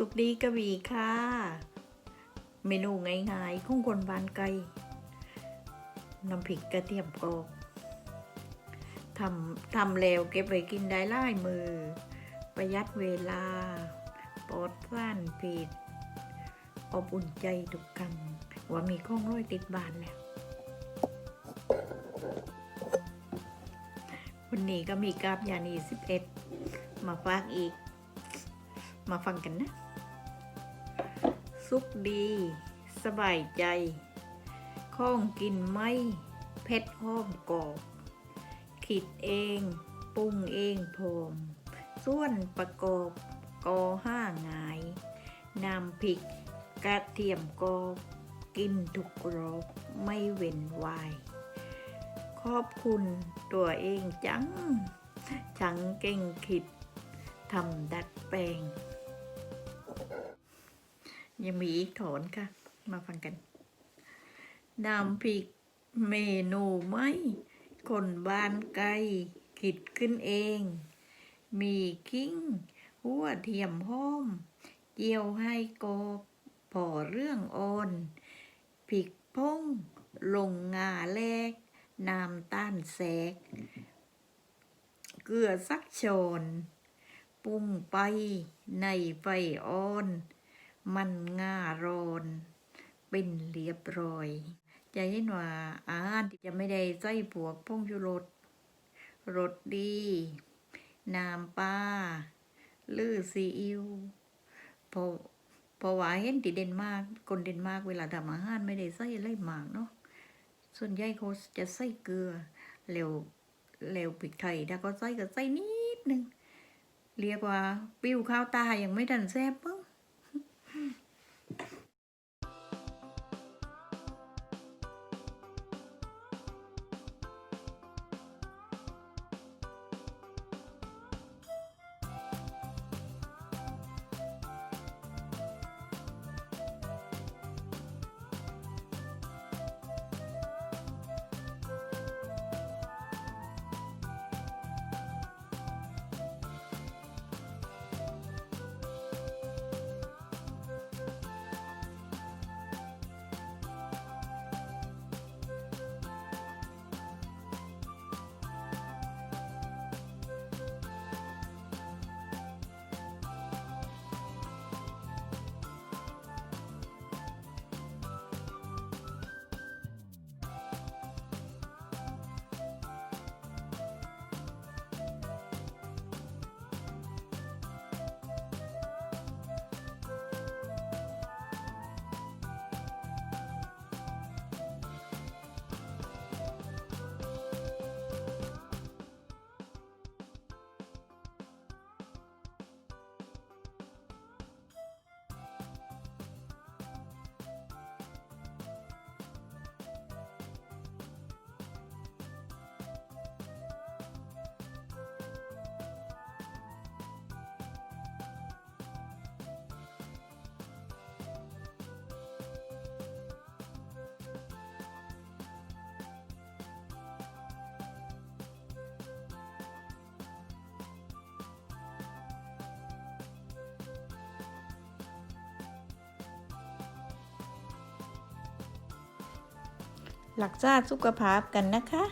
สุขดีกระวีค่ะ เมนูง่ายๆของคนบ้านไกลน้ำพริกกระเทียมกรอบทำทำแล้วเก็บไว้กินได้หลายมือ ประหยัดเวลา ปลอดฟ้านผิดอบอุ่นใจทุกคำว่ามีข้องร้อยติดบานแล้ว วันนี้ก็มีกราบยานี11 มาฝากอีก มาฟังกันนะ สุขดี สบายใจข้องกินไม่เผ็ดห้อมกอบคิดเองปรุงเองพรมส่วนประกอบกอห้าหงายนำพริกกระเทียมกอบกินทุกรอบไม่เว้นวายขอบคุณตัวเองจัง ฉังเก่งคิดทำดัดแปลง ยังมีอีกถอนค่ะ มาฟังกันน้ำพริกเมนูไหมคนบ้านไกลคิดขึ้นเอง มีกิ้ง หัวเทียมห้อมเจียวให้กบพอเรื่องอ่อนพริกพงลงงาแลกน้ำต้านแสก เกลือสักชนปรุงไปในไฟอ่อน มันง่ารอนเป็นเรียบร้อย จะเห็นว่าอาหารจะไม่ได้ใส่พวกพงชูรสรสดีน้ำปลาหรือซีอิ๊วพราะเพราะว่าเห็นที่เดนมาร์กคนเดนมาร์กเวลาทำอาหารไม่ได้ใส่อะไรมากเนาะส่วนใหญ่เขาจะใส่เกลือเร็วเร็วพริกไทยถ้าเขาใส่ก็ใส่นิดนึงเรียกว่าปิ้วข้าวตายังไม่ทันแซ่บปึ้ง หลักจาสุขภาพกันนะคะ